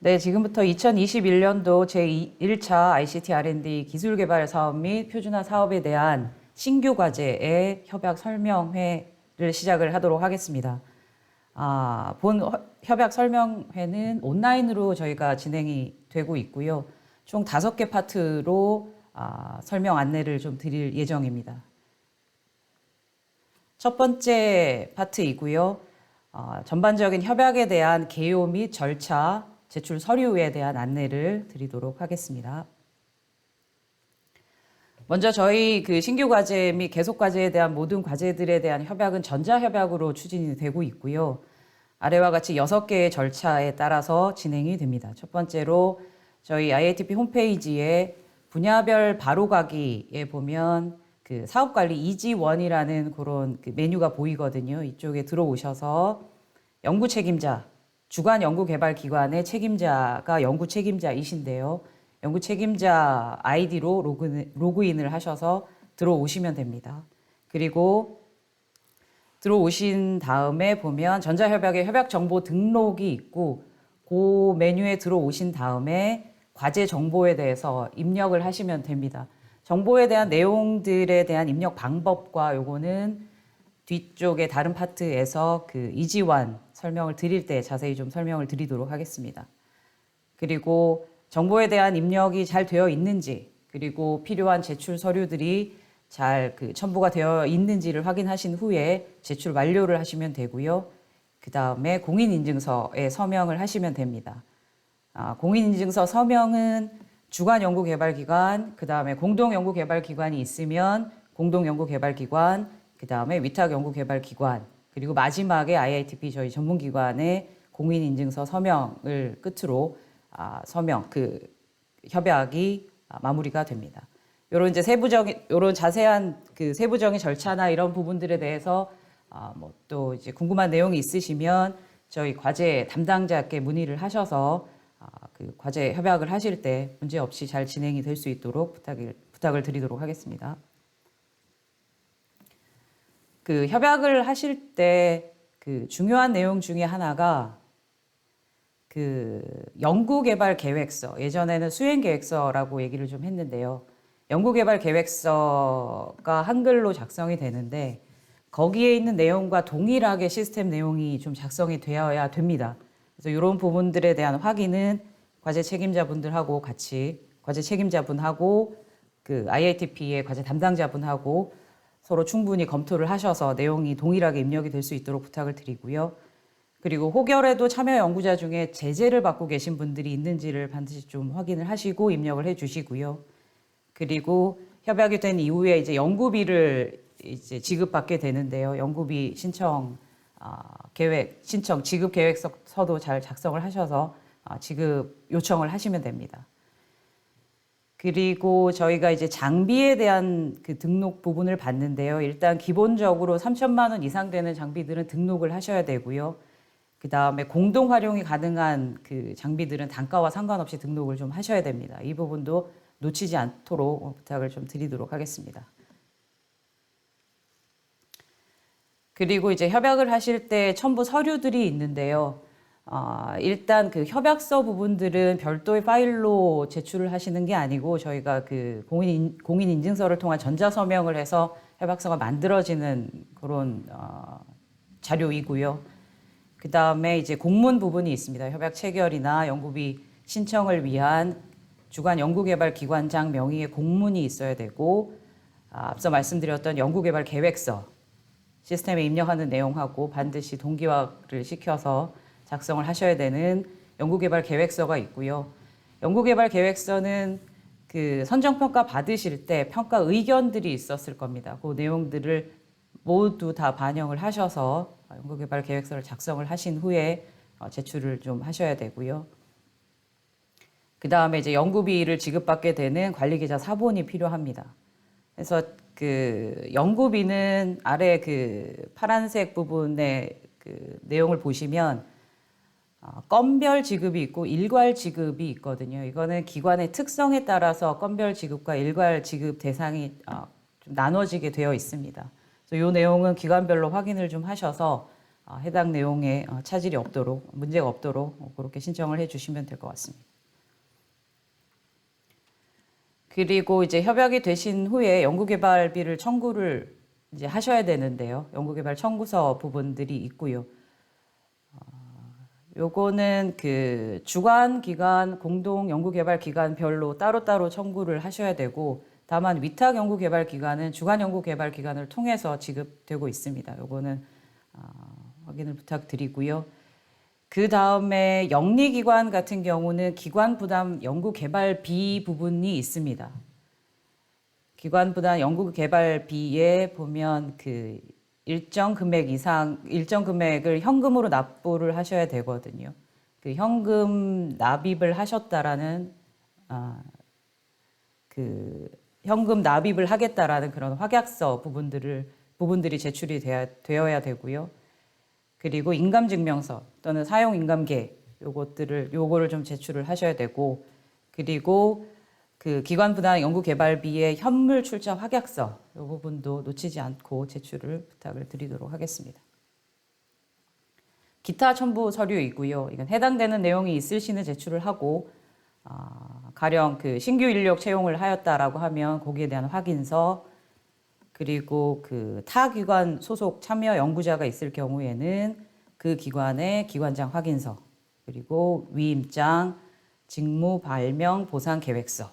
네, 지금부터 2021년도 제1차 ICT R&D 기술 개발 사업 및 표준화 사업에 대한 신규 과제의 협약 설명회를 시작을 하도록 하겠습니다. 아, 본 허- 협약 설명회는 온라인으로 저희가 진행이 되고 있고요. 총 다섯 개 파트로 아, 설명 안내를 좀 드릴 예정입니다. 첫 번째 파트이고요. 어, 전반적인 협약에 대한 개요 및 절차, 제출 서류에 대한 안내를 드리도록 하겠습니다. 먼저 저희 그 신규 과제 및 계속 과제에 대한 모든 과제들에 대한 협약은 전자협약으로 추진이 되고 있고요. 아래와 같이 여섯 개의 절차에 따라서 진행이 됩니다. 첫 번째로 저희 IATP 홈페이지에 분야별 바로가기에 보면 그 사업관리 이지원이라는 그런 그 메뉴가 보이거든요. 이쪽에 들어오셔서 연구 책임자, 주관 연구 개발 기관의 책임자가 연구 책임자이신데요. 연구 책임자 아이디로 로그인, 로그인을 하셔서 들어오시면 됩니다. 그리고 들어오신 다음에 보면 전자협약의 협약 정보 등록이 있고 그 메뉴에 들어오신 다음에 과제 정보에 대해서 입력을 하시면 됩니다. 정보에 대한 내용들에 대한 입력 방법과 요거는 뒤쪽에 다른 파트에서 그 이지환 설명을 드릴 때 자세히 좀 설명을 드리도록 하겠습니다. 그리고 정보에 대한 입력이 잘 되어 있는지 그리고 필요한 제출 서류들이 잘 그 첨부가 되어 있는지를 확인하신 후에 제출 완료를 하시면 되고요. 그 다음에 공인인증서에 서명을 하시면 됩니다. 아, 공인인증서 서명은 주관연구개발기관, 그 다음에 공동연구개발기관이 있으면 공동연구개발기관, 그 다음에 위탁연구개발기관, 그리고 마지막에 IITP 저희 전문기관의 공인인증서 서명을 끝으로 아, 서명, 그 협약이 아, 마무리가 됩니다. 요런 이제 세부적인, 요런 자세한 그 세부적인 절차나 이런 부분들에 대해서 아, 뭐또 이제 궁금한 내용이 있으시면 저희 과제 담당자께 문의를 하셔서 아, 그 과제 협약을 하실 때 문제 없이 잘 진행이 될 수 있도록 부탁을, 부탁을 드리도록 하겠습니다. 그 협약을 하실 때 그 중요한 내용 중에 하나가 그 연구개발 계획서 예전에는 수행 계획서라고 얘기를 좀 했는데요. 연구개발 계획서가 한글로 작성이 되는데 거기에 있는 내용과 동일하게 시스템 내용이 좀 작성이 되어야 됩니다. 그래서 이런 부분들에 대한 확인은 과제 책임자분들하고 같이 과제 책임자분하고 그 IATP의 과제 담당자분하고 서로 충분히 검토를 하셔서 내용이 동일하게 입력이 될 수 있도록 부탁을 드리고요. 그리고 혹여라도 참여 연구자 중에 제재를 받고 계신 분들이 있는지를 반드시 좀 확인을 하시고 입력을 해 주시고요. 그리고 협약이 된 이후에 이제 연구비를 이제 지급받게 되는데요. 연구비 신청 아, 계획 신청 지급 계획서도 잘 작성을 하셔서 아, 지급 요청을 하시면 됩니다. 그리고 저희가 이제 장비에 대한 그 등록 부분을 봤는데요. 일단 기본적으로 3천만 원 이상 되는 장비들은 등록을 하셔야 되고요. 그 다음에 공동 활용이 가능한 그 장비들은 단가와 상관없이 등록을 좀 하셔야 됩니다. 이 부분도 놓치지 않도록 부탁을 좀 드리도록 하겠습니다. 그리고 이제 협약을 하실 때 첨부 서류들이 있는데요. 아, 일단 그 협약서 부분들은 별도의 파일로 제출을 하시는 게 아니고 저희가 그 공인, 공인 인증서를 통한 전자 서명을 해서 협약서가 만들어지는 그런 어, 자료이고요. 그 다음에 이제 공문 부분이 있습니다. 협약 체결이나 연구비 신청을 위한 주관 연구개발기관장 명의의 공문이 있어야 되고 아, 앞서 말씀드렸던 연구개발 계획서 시스템에 입력하는 내용하고 반드시 동기화를 시켜서 작성을 하셔야 되는 연구개발 계획서가 있고요. 연구개발 계획서는 그 선정평가 받으실 때 평가 의견들이 있었을 겁니다. 그 내용들을 모두 다 반영을 하셔서 연구개발 계획서를 작성을 하신 후에 어, 제출을 좀 하셔야 되고요. 그 다음에 이제 연구비를 지급받게 되는 관리계좌 사본이 필요합니다. 그래서 그 연구비는 아래 그 파란색 부분의 그 내용을 보시면 어, 건별 지급이 있고 일괄 지급이 있거든요. 이거는 기관의 특성에 따라서 건별 지급과 일괄 지급 대상이 어, 좀 나눠지게 되어 있습니다. 그래서 이 내용은 기관별로 확인을 좀 하셔서 어, 해당 내용에 어, 차질이 없도록 문제가 없도록 어, 그렇게 신청을 해주시면 될 것 같습니다. 그리고 이제 협약이 되신 후에 연구개발비를 청구를 이제 하셔야 되는데요. 연구개발 청구서 부분들이 있고요. 어, 요거는 그 주관 기관 공동 연구개발 기관별로 따로따로 청구를 하셔야 되고 다만 위탁 연구개발 기관은 주관 연구개발 기관을 통해서 지급되고 있습니다. 요거는 어, 확인을 부탁드리고요. 그 다음에 영리기관 같은 경우는 기관 부담 연구개발비 부분이 있습니다. 기관 부담 연구개발비에 보면 그 일정 금액 이상 일정 금액을 현금으로 납부를 하셔야 되거든요. 그 현금 납입을 하셨다라는 아, 그 현금 납입을 하겠다라는 그런 확약서 부분들을 부분들이 제출이 되어야, 되어야 되고요. 그리고 인감증명서 또는 사용 인감계 요것들을 요거를 좀 제출을 하셔야 되고 그리고 그 기관 부담 연구 개발비의 현물 출자 확약서 요 부분도 놓치지 않고 제출을 부탁을 드리도록 하겠습니다. 기타 첨부 서류이고요. 이건 해당되는 내용이 있을 시는 제출을 하고 아, 가령 그 신규 인력 채용을 하였다라고 하면 거기에 대한 확인서 그리고 그 타 기관 소속 참여 연구자가 있을 경우에는 그 기관의 기관장 확인서 그리고 위임장, 직무 발명 보상 계획서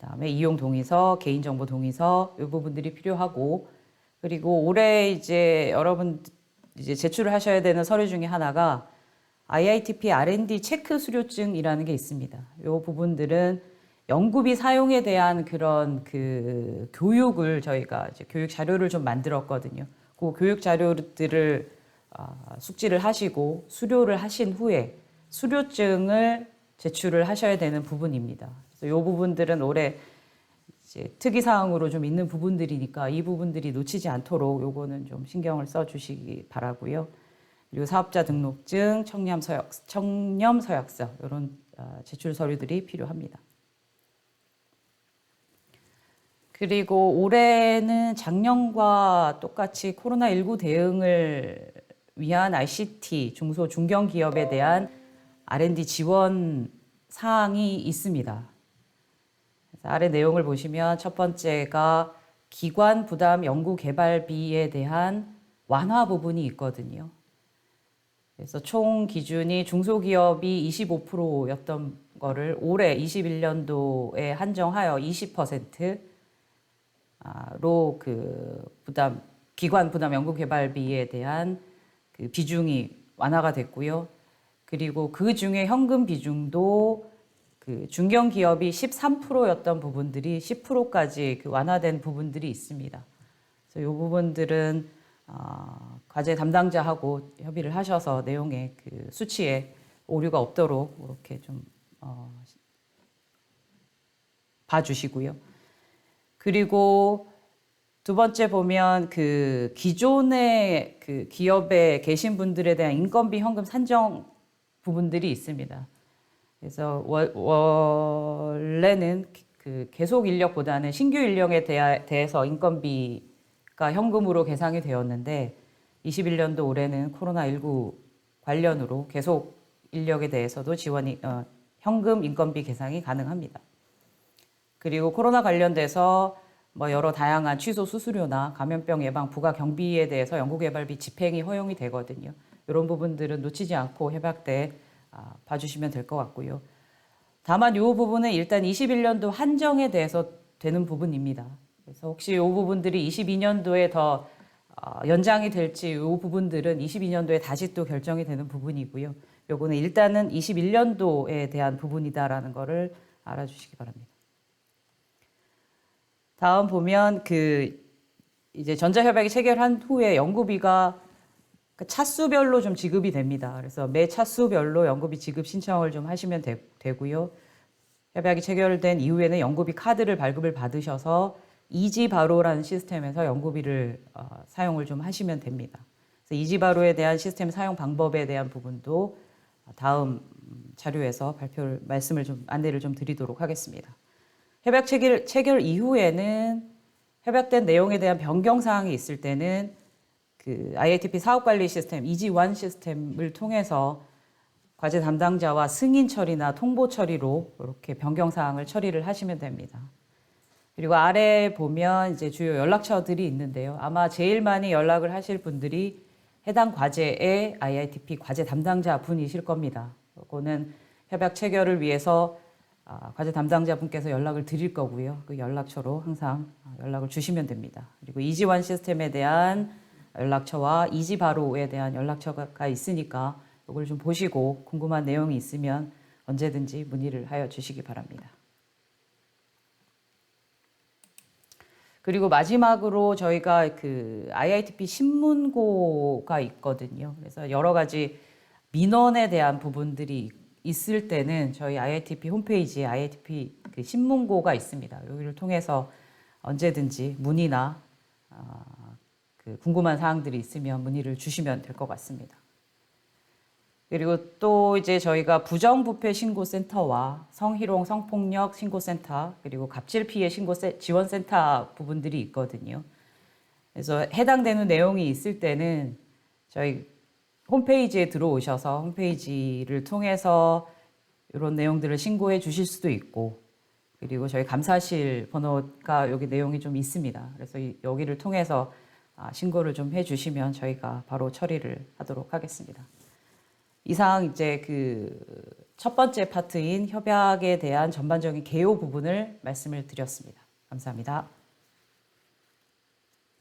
그다음에 이용 동의서, 개인 정보 동의서 이 부분들이 필요하고 그리고 올해 이제 여러분 이제 제출을 하셔야 되는 서류 중에 하나가 IITP R&D 체크 수료증이라는 게 있습니다. 이 부분들은 연구비 사용에 대한 그런 그 교육을 저희가 이제 교육 자료를 좀 만들었거든요. 그 교육 자료들을 아, 숙지를 하시고 수료를 하신 후에 수료증을 제출을 하셔야 되는 부분입니다. 그래서 이 부분들은 올해 이제 특이 사항으로 좀 있는 부분들이니까 이 부분들이 놓치지 않도록 요거는 좀 신경을 써 주시기 바라고요. 그리고 사업자 등록증, 청렴 서약, 청렴 서약서 이런 아, 제출 서류들이 필요합니다. 그리고 올해는 작년과 똑같이 코로나19 대응을 위한 ICT 중소 중견 기업에 대한 R&D 지원 사항이 있습니다. 아래 내용을 보시면 첫 번째가 기관 부담 연구 개발비에 대한 완화 부분이 있거든요. 그래서 총 기준이 중소기업이 25%였던 거를 올해 21년도에 한정하여 20%로 그 부담 기관 부담 연구 개발비에 대한 그 비중이 완화가 됐고요. 그리고 그 중에 현금 비중도 그 중견 기업이 13%였던 부분들이 10%까지 그 완화된 부분들이 있습니다. 그래서 이 부분들은 어, 과제 담당자하고 협의를 하셔서 내용의 그 수치에 오류가 없도록 이렇게 좀 어, 봐주시고요. 그리고 두 번째 보면 그 기존의 그 기업에 계신 분들에 대한 인건비 현금 산정 부분들이 있습니다. 그래서 월, 원래는 그 계속 인력보다는 신규 인력에 대하, 대해서 인건비가 현금으로 계상이 되었는데 21년도 올해는 코로나19 관련으로 계속 인력에 대해서도 지원이 어, 현금 인건비 계상이 가능합니다. 그리고 코로나 관련돼서 뭐 여러 다양한 취소 수수료나 감염병 예방 부가 경비에 대해서 연구개발비 집행이 허용이 되거든요. 이런 부분들은 놓치지 않고 협약 때 아, 봐주시면 될 것 같고요. 다만 이 부분은 일단 21년도 한정에 대해서 되는 부분입니다. 그래서 혹시 이 부분들이 22년도에 더 어, 연장이 될지 이 부분들은 22년도에 다시 또 결정이 되는 부분이고요. 요거는 일단은 21년도에 대한 부분이다라는 거를 알아주시기 바랍니다. 다음 보면 그 이제 전자협약이 체결한 후에 연구비가 그 차수별로 좀 지급이 됩니다. 그래서 매 차수별로 연구비 지급 신청을 좀 하시면 되, 고요 협약이 체결된 이후에는 연구비 카드를 발급을 받으셔서 이지바로라는 시스템에서 연구비를 어, 사용을 좀 하시면 됩니다. 그래서 이지바로에 대한 시스템 사용 방법에 대한 부분도 다음 자료에서 발표를 말씀을 좀 안내를 좀 드리도록 하겠습니다. 협약 체결, 체결 이후에는 협약된 내용에 대한 변경 사항이 있을 때는 그 IATP 사업 관리 시스템 이지원 시스템을 통해서 과제 담당자와 승인 처리나 통보 처리로 이렇게 변경 사항을 처리를 하시면 됩니다. 그리고 아래 보면 이제 주요 연락처들이 있는데요. 아마 제일 많이 연락을 하실 분들이 해당 과제의 IITP 과제 담당자 분이실 겁니다. 그거는 협약 체결을 위해서 아, 과제 담당자 분께서 연락을 드릴 거고요. 그 연락처로 항상 연락을 주시면 됩니다. 그리고 이지원 시스템에 대한 연락처와 이지바로에 대한 연락처가 있으니까 이걸 좀 보시고 궁금한 내용이 있으면 언제든지 문의를 하여 주시기 바랍니다. 그리고 마지막으로 저희가 그 IITP 신문고가 있거든요. 그래서 여러 가지 민원에 대한 부분들이 있을 때는 저희 IITP 홈페이지에 IITP 그 신문고가 있습니다. 여기를 통해서 언제든지 문의나 아, 그 궁금한 사항들이 있으면 문의를 주시면 될 것 같습니다. 그리고 또 이제 저희가 부정부패 신고센터와 성희롱 성폭력 신고센터 그리고 갑질 피해 신고 세- 지원센터 부분들이 있거든요. 그래서 해당되는 내용이 있을 때는 저희 홈페이지에 들어오셔서 홈페이지를 통해서 이런 내용들을 신고해 주실 수도 있고 그리고 저희 감사실 번호가 여기 내용이 좀 있습니다. 그래서 이- 여기를 통해서 아, 신고를 좀 해주시면 저희가 바로 처리를 하도록 하겠습니다. 이상 이제 그 첫 번째 파트인 협약에 대한 전반적인 개요 부분을 말씀을 드렸습니다. 감사합니다.